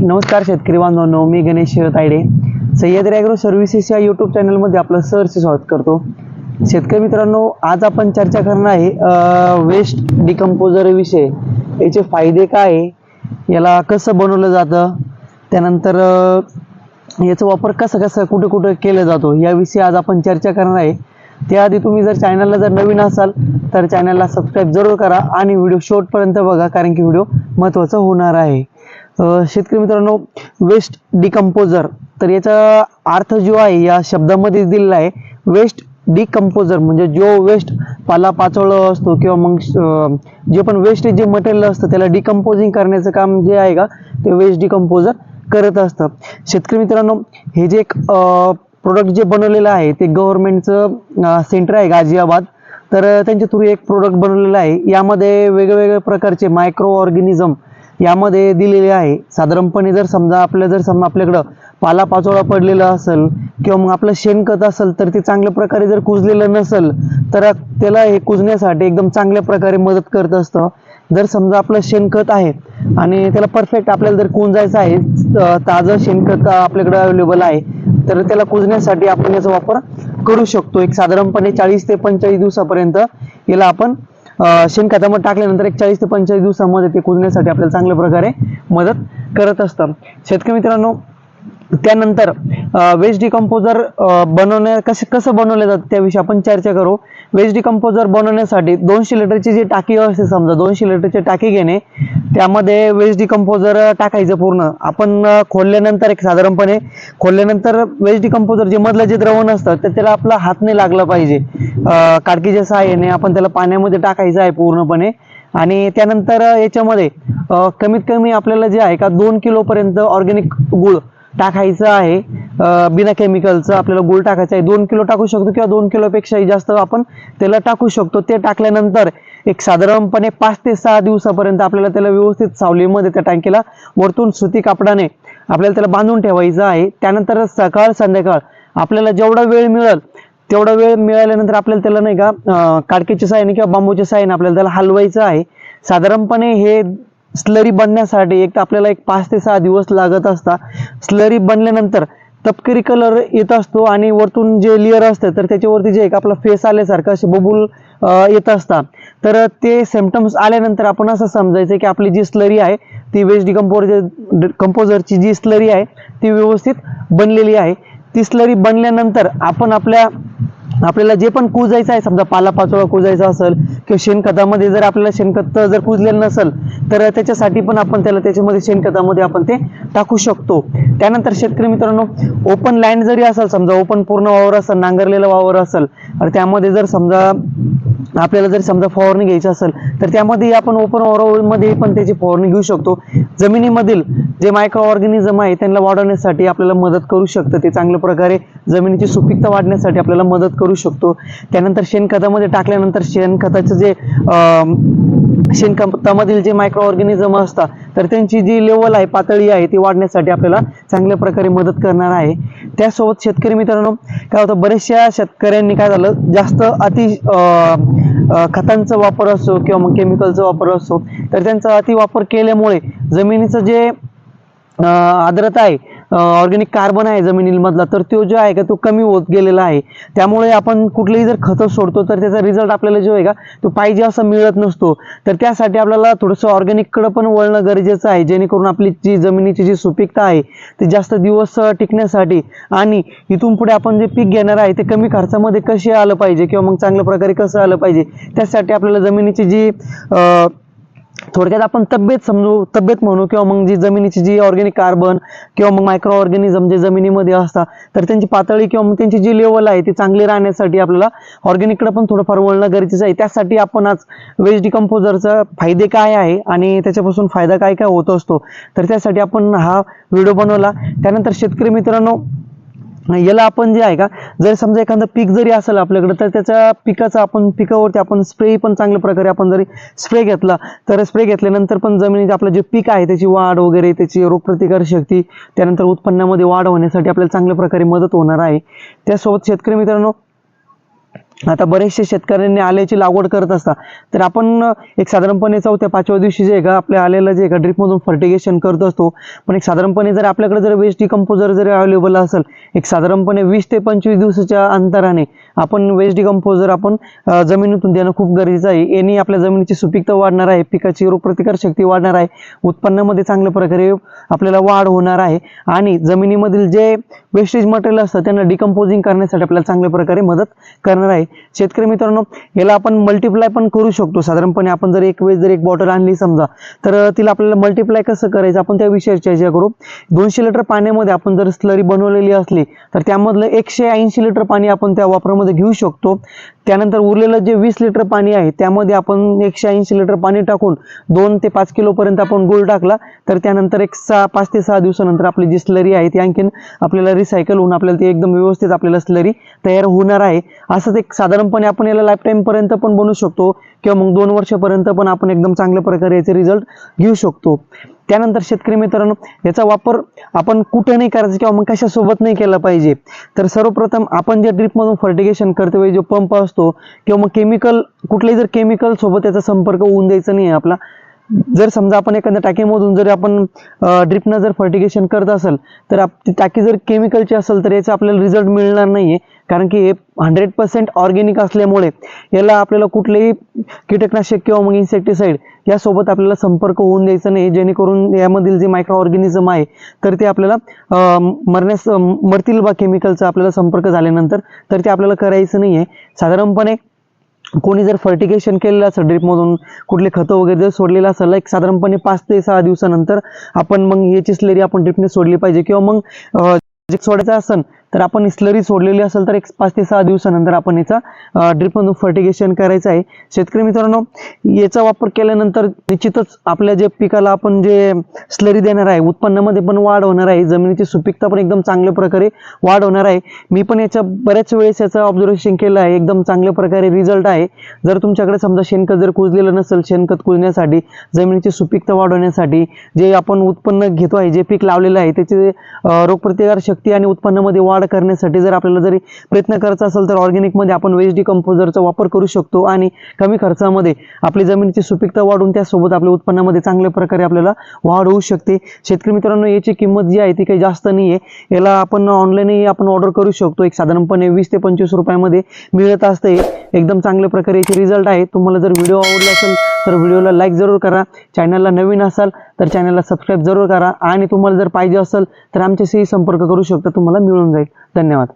नमस्कार शेतकरी बांधवांनो मी गणेश तायडे सह्याद्री ॲग्रो सर्व्हिसेस या यूट्यूब चॅनलमध्ये आपलं सहर्ष स्वागत करतो. शेतकरी मित्रांनो आज आपण चर्चा करणार आहे वेस्ट डिकम्पोजर विषय. याचे फायदे काय आहे? याला कसं बनवलं जातं? त्यानंतर याचा वापर कसं कसं कुठं कुठं केलं जातो? याविषयी आज आपण चर्चा करणार आहे. त्याआधी तुम्ही जर चॅनलला जर नवीन असाल तर चॅनलला सबस्क्राईब जरूर करा आणि व्हिडिओ शेवटपर्यंत बघा कारण की व्हिडिओ महत्त्वाचा होणार आहे. शेतकरी मित्रांनो वेस्ट डिकम्पोजर तर याचा अर्थ जो आहे या शब्दामध्ये दिलेला आहे वेस्ट डिकम्पोजर म्हणजे जो वेस्ट पाला पाचोळा असतो किंवा मग जे पण वेस्ट जे मटेरियल असतं त्याला डिकम्पोजिंग करण्याचं काम जे आहे का ते वेस्ट डिकम्पोजर करत असतं. शेतकरी मित्रांनो हे जे एक प्रोडक्ट जे बनवलेलं आहे ते गव्हर्नमेंटचं सेंटर आहे गाझियाबाद तर त्यांच्या थ्रू एक प्रोडक्ट बनवलेलं आहे. यामध्ये वेगवेगळ्या प्रकारचे मायक्रो ऑर्गॅनिझम यामध्ये दिलेले आहे. साधारणपणे जर समजा आपल्या जर समजा आपल्याकडं पालापाचोळा पडलेला असेल किंवा मग आपलं शेणखत असेल तर ते चांगल्या प्रकारे जर कुजलेलं नसेल तर त्याला हे कुजण्यासाठी एकदम चांगल्या प्रकारे मदत करत असतं. जर समजा आपलं शेणखत आहे आणि त्याला परफेक्ट आपल्याला जर कुंजायचं आहे ताजं शेणखत आपल्याकडे अवेलेबल आहे तर त्याला कुजण्यासाठी आपण याचा वापर करू शकतो. एक साधारणपणे चाळीस ते पंचेचाळीस दिवसापर्यंत याला आपण शेणखतामध्ये टाकल्यानंतर एक चाळीस ते पंचेचाळीस दिवसामध्ये ते कुजण्यासाठी आपल्याला चांगल्या प्रकारे मदत करत असतं. शेतकरी मित्रांनो त्यानंतर वेज डिकम्पोजर बनवण्या कसं कसं बनवलं जातं त्याविषयी आपण चर्चा करू. वेज डिकम्पोजर बनवण्यासाठी दोनशे लिटरची जी टाकी असते समजा दोनशे लिटरची टाकी घेणे त्यामध्ये वेज डिकम्पोजर टाकायचं पूर्ण. आपण खोलल्यानंतर एक साधारणपणे खोलल्यानंतर वेज डिकम्पोजर जे मधलं जे द्रवण असतं तर त्याला आपला हात नाही लागला पाहिजे. काडकीच्या सहाय्याने आपण त्याला पाण्यामध्ये टाकायचं आहे पूर्णपणे. आणि त्यानंतर याच्यामध्ये कमीत कमी आपल्याला जे आहे का दोन किलोपर्यंत ऑर्गॅनिक गुळ टाकायचं आहे. बिना केमिकलचं आपल्याला गुळ टाकायचं आहे. दोन किलो टाकू शकतो किंवा दोन किलोपेक्षाही जास्त आपण त्याला टाकू शकतो. ते टाकल्यानंतर एक साधारणपणे पाच ते सहा दिवसापर्यंत आपल्याला त्याला व्यवस्थित सावलीमध्ये त्या टाकीला वरतून सुती कापडाने आपल्याला त्याला बांधून ठेवायचं आहे. त्यानंतर सकाळ संध्याकाळ आपल्याला जेवढा वेळ मिळेल तेवढा वेळ मिळाल्यानंतर आपल्याला त्याला नाही का अं, काडकीच्या साहाय्याने किंवा बांबूच्या साहाय्याने आपल्याला त्याला हलवायचं आहे. साधारणपणे हे स्लरी बनण्यासाठी एक तर आपल्याला एक पाच ते सहा दिवस लागत असता स्लरी बनल्यानंतर तपकिरी कलर येत असतो आणि वरतून जे लेअर असतं तर त्याच्यावरती जे एक आपला फेस आल्यासारखं असे बबूल येत असतात. तर ते सिमटम्स आल्यानंतर आपण असं समजायचं की आपली जी स्लरी आहे ती वेस्ट डिकम्पोजर कंपोजरची जी स्लरी आहे ती व्यवस्थित बनलेली आहे. ती स्लरी बनल्यानंतर आपण आपल्या आपल्याला जे पण कुजायचं आहे समजा पालापाचोळा कुजायचा असेल किंवा शेणखतामध्ये जर आपल्याला शेणखत जर कुजलेलं नसेल तर त्याच्यासाठी पण आपण त्याला त्याच्यामध्ये शेणखतामध्ये आपण ते टाकू शकतो. त्यानंतर शेतकरी मित्रांनो ओपन लँड जरी असेल समजा ओपन पूर्ण वावर असेल नांगरलेला वावर असेल आणि त्यामध्ये जर समजा आपल्याला जर समजा फवारणी घ्यायची असेल तर त्यामध्ये आपण ओपन वावरामध्ये पण त्याची फवारणी घेऊ शकतो. जमिनीमधील जे मायक्रो ऑर्गॅनिझम आहे त्यांना वाढवण्यासाठी आपल्याला मदत करू शकतं. ते चांगल्या प्रकारे जमिनीची सुपीकता वाढण्यासाठी आपल्याला मदत करू शकतो. त्यानंतर शेणखतामध्ये टाकल्यानंतर शेणखताचं जे शेणखतामधील जे मायक्रो ऑर्गॅनिझम असतात तर त्यांची जी लेवल आहे पातळी आहे ती वाढण्यासाठी आपल्याला चांगल्या प्रकारे मदत करणार आहे. त्यासोबत शेतकरी मित्रांनो काय होतं बऱ्याचशा शेतकऱ्यांनी काय झालं जास्त अति खतांचा वापर असो किंवा मग केमिकलचा वापर असो तर त्यांचा अति वापर केल्यामुळे जमिनीचं जे आर्द्रता आहे ऑर्गॅनिक कार्बन आहे जमिनीमधला तर तो जो आहे का तो कमी होत गेलेला आहे. त्यामुळे आपण कुठलेही जर खतं सोडतो तर त्याचा रिझल्ट आपल्याला जो आहे का तो पाहिजे असा मिळत नसतो. तर त्यासाठी आपल्याला थोडंसं ऑर्गॅनिककडं पण वळणं गरजेचं आहे. जेणेकरून आपली जी जमिनीची जी सुपीकता आहे ती जास्त दिवस टिकण्यासाठी आणि इथून पुढे आपण जे पीक घेणार आहे ते कमी खर्चामध्ये कसे आलं पाहिजे किंवा मग चांगल्या प्रकारे कसं आलं पाहिजे त्यासाठी आपल्याला जमिनीची जी अं, थोडक्यात आपण तब्येत समजू तब्येत म्हणू किंवा मग जी जमिनीची जी ऑर्गॅनिक कार्बन किंवा मग मायक्रो ऑर्गॅनिझम जे जमिनीमध्ये असतात तर त्यांची पातळी किंवा मग त्यांची जी लेवल आहे ती चांगली राहण्यासाठी आपल्याला ऑर्गॅनिककडे पण थोडंफार वळणं गरजेचं आहे. त्यासाठी आपण आज वेज डिकम्पोजरचा फायदे काय आहे आणि त्याच्यापासून फायदा काय काय होत असतो तर त्यासाठी आपण हा व्हिडिओ बनवला. त्यानंतर शेतकरी मित्रांनो याला आपण जे आहे का जर समजा एखादं पीक जरी असेल आपल्याकडे तर त्याच्या पिकाचा आपण पिकावरती आपण स्प्रे पण चांगल्या प्रकारे आपण जरी स्प्रे घेतला तर स्प्रे घेतल्यानंतर पण जमिनीत आपलं जे पीक आहे त्याची वाढ वगैरे त्याची रोगप्रतिकार शक्ती त्यानंतर उत्पन्नामध्ये वाढ होण्यासाठी आपल्याला चांगल्या प्रकारे मदत होणार आहे. त्यासोबत शेतकरी मित्रांनो आता बरेचसे शेतकऱ्यांनी आल्याची लागवड करत असतात. तर आपण एक साधारणपणे चौथ्या पाचव्या दिवशी जे का आपल्या आलेलं जे का ड्रिपमधून फर्टिगेशन करत असतो. पण एक साधारणपणे जर आपल्याकडे जर वेस्ट डिकम्पोजर जर अवेलेबल असेल एक साधारणपणे वीस ते पंचवीस दिवसाच्या अंतराने आपण वेस्ट डिकम्पोजर आपण जमिनीतून देणं खूप गरजेचं आहे. याने आपल्या जमिनीची सुपीकता वाढणार आहे पिकाची रोगप्रतिकार शक्ती वाढणार आहे उत्पन्नामध्ये चांगल्या प्रकारे आपल्याला वाढ होणार आहे आणि जमिनीमधील जे वेस्टेज मटेरियल असतं त्यांना डिकम्पोजिंग करण्यासाठी आपल्याला चांगल्या प्रकारे मदत करणार आहे. शेतकरी मित्रांनो याला आपण मल्टिप्लाय पण करू शकतो. साधारणपणे आपण जर एक वेळेस जर एक बॉटल आणली समजा तर तिला आपल्याला मल्टिप्लाय कसं करायचं? आपण त्या विषयाची चर्चा करू. दोनशे लिटर पाण्यामध्ये आपण जर स्लरी बनवलेली असली तर त्यामधलं एकशे ऐंशी लिटर पाणी आपण त्या वापरामध्ये घेऊ शकतो. त्यानंतर उरलेलं जे वीस लिटर पाणी आहे त्यामध्ये आपण एकशे ऐंशी लिटर पाणी टाकून दोन ते पाच किलोपर्यंत आपण गुळ टाकला तर त्यानंतर एक सहा पाच ते सहा दिवसानंतर आपली जी स्लरी आहे ती आणखीन आपल्याला रिसायकल होऊन आपल्याला ती एकदम व्यवस्थित आपल्याला स्लरी तयार होणार आहे. असंच एक साधारणपणे आपण याला लाईफ टाईमपर्यंत पण बनवू शकतो किंवा मग दोन वर्षापर्यंत पण आपण एकदम चांगल्या प्रकारे याचे रिझल्ट घेऊ शकतो. त्यानंतर शेतकरी मित्रांनो याचा वापर आपण कुठे नाही करायचा किंवा मग कशासोबत नाही केला पाहिजे. तर सर्वप्रथम आपण ज्या ड्रिपमधून फर्टिगेशन करतो वेळी जो पंप असतो किंवा मग केमिकल कुठलेही जर केमिकल सोबत याचा संपर्क होऊन द्यायचा नाही आहे आपला जर समजा आपण एखाद्या टाकीमधून जर आपण ड्रिपनं जर फर्टिगेशन करत असेल तर आप ती टाकी जर केमिकलची असेल तर याचा आपल्याला रिझल्ट मिळणार नाही आहे कारण की हे हंड्रेड पर्सेंट ऑर्गेनिक असल्यामुळे याला आपल्याला कुठलेही कीटकनाशक किंवा मग इन्सेक्टिसाईड यासोबत आपल्याला संपर्क होऊन द्यायचा नाही. जेणेकरून यामधील जे मायक्रो ऑर्गॅनिझम आहे तर ते आपल्याला मरण्यास मरतील बा केमिकलचा आपल्याला संपर्क झाल्यानंतर तर ते आपल्याला करायचं नाही आहे साधारणपणे कोणी जर फर्टिगेशन केलेलं असेल ड्रिपमधून कुठले खतं वगैरे जर सोडलेलं असेल एक साधारणपणे पाच ते सहा दिवसानंतर आपण मग याची स्लेरी आपण ड्रिपने सोडली पाहिजे. किंवा मग जे सोडायचं असेल तर आपण स्लरी सोडलेली असेल तर एक पाच ते सहा दिवसानंतर आपण याचा ड्रिपमधून फर्टिगेशन करायचं आहे. शेतकरी मित्रांनो याचा वापर केल्यानंतर निश्चितच आपल्या जे पिकाला आपण जे स्लरी देणार आहे उत्पन्नामध्ये पण वाढ होणार आहे जमिनीची सुपीकता पण एकदम चांगल्या प्रकारे वाढ होणार आहे. मी पण याच्या बऱ्याच वेळेस याचं ऑब्झर्वेशन केलं आहे एकदम चांगल्या प्रकारे रिझल्ट आहे. जर तुमच्याकडे समजा शेणखत जर कुजलेलं नसेल शेणखत कुजण्यासाठी जमिनीची सुपीकता वाढवण्यासाठी जे आपण उत्पन्न घेतो आहे जे पीक लावलेलं आहे त्याचे रोगप्रतिकार शक्ती आणि उत्पन्नामध्ये वाढ वाढ करण्यासाठी जर आपल्याला जरी प्रयत्न करायचा असेल तर ऑर्गॅनिकमध्ये आपण वेस्ट डिकम्पोजरचा वापर करू शकतो आणि कमी खर्चामध्ये आपली जमिनीची सुपीकता वाढून त्यासोबत आपल्या उत्पन्नामध्ये चांगल्या प्रकारे आपल्याला वाढ होऊ शकते. शेतकरी मित्रांनो याची किंमत जी आहे ती काही जास्त नाही आहे याला आपण ऑनलाईनही आपण ऑर्डर करू शकतो. एक साधारणपणे वीस ते पंचवीस रुपयामध्ये मिळत असते. एकदम चांगल्या प्रकारे याचे रिझल्ट आहे. तुम्हाला जर व्हिडिओ आवडला असेल तर व्हिडिओला लाईक जरूर करा. चॅनलला नवीन असाल तर चॅनलला सबस्क्राईब जरूर करा. आणि तुम्हाला जर पाहिजे असेल तर आमच्याशी संपर्क करू शकता. तुम्हाला मिळून जाईल. धन्यवाद.